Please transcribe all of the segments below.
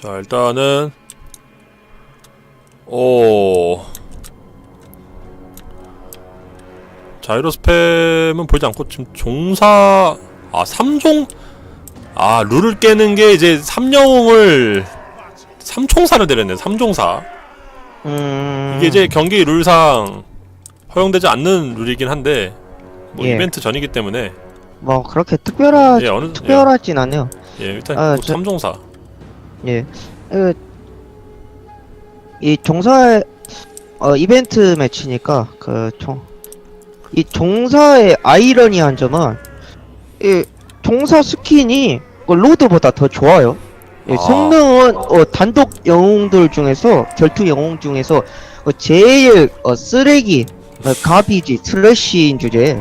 자 일단은 오 자이로 스팸은 보이지 않고 지금 종사 아 3종 아 룰을 깨는 게 이제 3영웅을 3총사를 내렸네 3종사 음. 이게 이제 경기 룰상 허용되지 않는 룰이긴 한데 뭐 예. 이벤트 전이기 때문에 뭐 그렇게 특별하 예 어느 특별하진 않네요. 예, 예 일단 아, 뭐 저- 3종사 예. 그, 이 종사 어 이벤트 매치니까 그총이 종사의 아이러니한 점은 이 종사 스킨이 그 로드보다 더 좋아요. 예, 아. 성능은 어, 단독 영웅들 중에서 결투 영웅 중에서 어, 제일 어, 쓰레기 어, 가비지 트래쉬인 주제에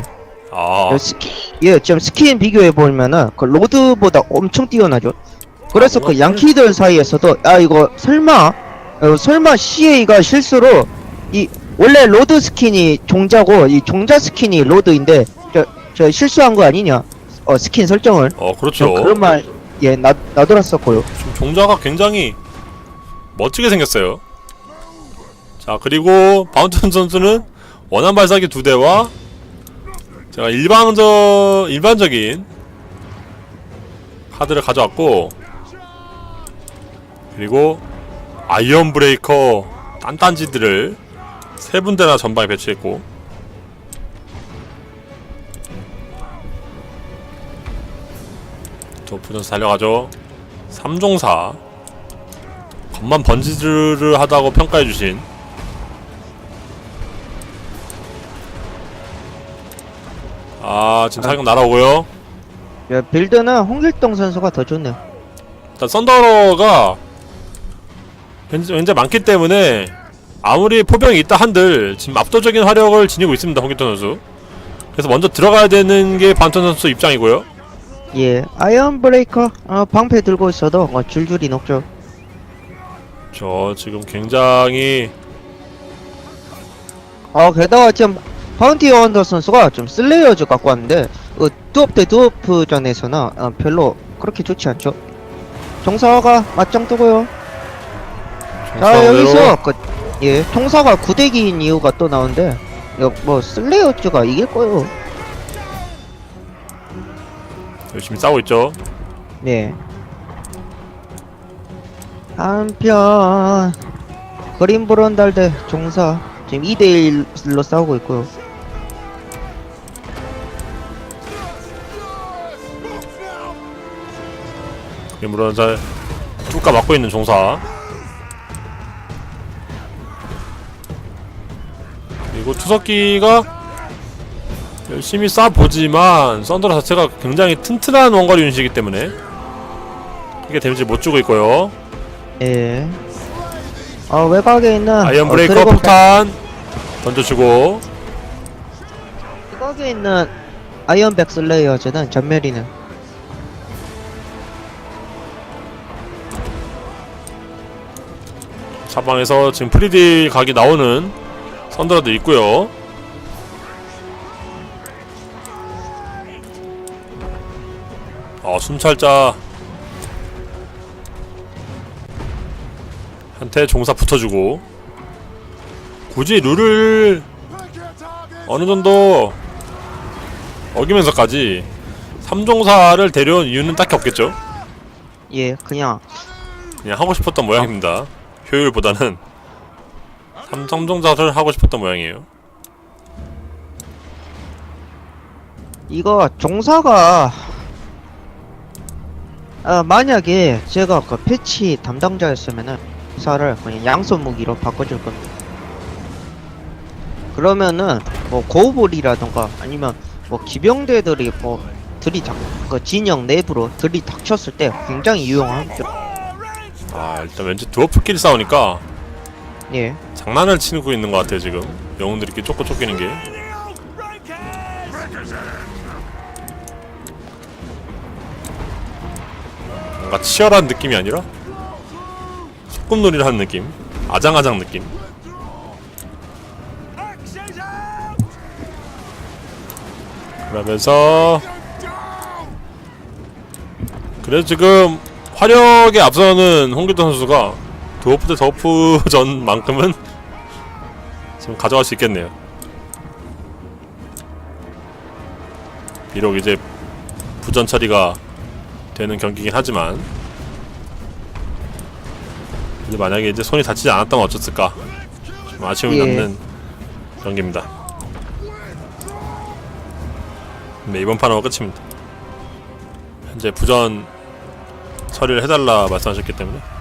아 어, 스킨 예 지금 스킨 비교해 보면은 그 로드보다 엄청 뛰어나죠. 그래서 아, 그 양키들 사이에서도 아 이거 설마 어, 설마 CA가 실수로 이 원래 로드 스킨이 종자고 이 종자 스킨이 로드인데 저, 저 실수한 거 아니냐? 어 스킨 설정을 어저 그렇죠 그런 말예 나돌았었고요. 지금 종자가 굉장히 멋지게 생겼어요. 자 그리고 바운튼 선수는 원한 발사기 두 대와 제가 일반적 일반적인 카드를 가져왔고 그리고 아이언 브레이커 딴딴지들을 세 군데나 전방에 배치했고. 선수 달려가죠. 3종사. 겉만 번지르르 하다고 평가해주신. 아 지금 사격 날아오고요. 예, 빌드는 홍길동 선수가 더 좋네요. 일단 썬더러가 현재, 현재 많기 때문에 아무리 포병이 있다 한들 지금 압도적인 화력을 지니고 있습니다 홍기턴 선수 그래서 먼저 들어가야 되는 게 반턴 선수 입장이고요 예 아이언 브레이커 어, 방패 들고 있어도 어, 줄줄이 녹죠. 저 지금 굉장히 어 게다가 지금 바운티 원더 선수가 좀 슬레이어즈 갖고 왔는데 어, 두업 대 두업전에서는 어, 별로 그렇게 좋지 않죠. 종사가 맞짱 뜨고요. 자 정상대로 여기서 그, 예 총사가 구대기인 이유가 또 나오는데 이거 뭐 슬레이어즈가 이길 거요. 열심히 싸우고 있죠 네. 한편 그린브런달 대 종사 지금 2대 1로 싸우고 있고요. 물론 잘 뚜까 맞고 있는 종사 그리고 투석기가 열심히 쏴보지만 썬더라 자체가 굉장히 튼튼한 원거리 유닛이기 때문에 크게 데미지 못 주고 있고요. 예. 어 외곽에 있는 아이언 어, 브레이커 드래곤 폭탄 던져주고. 외곽에 있는 아이언백 슬레이어즈는 전멸이는. 사방에서 지금 프리딜 각이 나오는 썬더라도 있고요. 아 순찰자. 한테 종사 붙어주고. 굳이 룰을 어느 정도 어기면서까지 3종사를 데려온 이유는 딱히 없겠죠? 예 그냥 그냥 하고 싶었던 모양입니다. 효율보다는 3종사를 하고 싶었던 모양이에요 이거 종사가 아 만약에 제가 그 패치 담당자였으면은 사를 그냥 양손 무기로 바꿔줄 겁니다. 그러면은 뭐 고우볼이라던가 아니면 뭐 기병대들이 뭐 들이닥 그 진영 내부로 들이닥쳤을 때 굉장히 유용하죠. 아 일단 왠지 드워프끼리 싸우니까 예. 장난을 치고 있는 것 같아요 지금. 영웅들이 이렇게 쫓고 쫓기는 게. 뭔가 치열한 느낌이 아니라? 소꿉놀이를 하는 느낌? 아장아장 느낌? 그러면서 그래서 지금 화력에 앞서는 홍길동 선수가 드워프 대 더프전만큼은 지금 가져갈 수 있겠네요. 비록 이제 부전 처리가 되는 경기긴 하지만 근데 만약에 이제 손이 다치지 않았다면 어쩌을까 좀 아쉬움이 예. 남는 경기입니다. 네 이번 판은 끝입니다. 현재 부전 처리를 해달라 말씀하셨기 때문에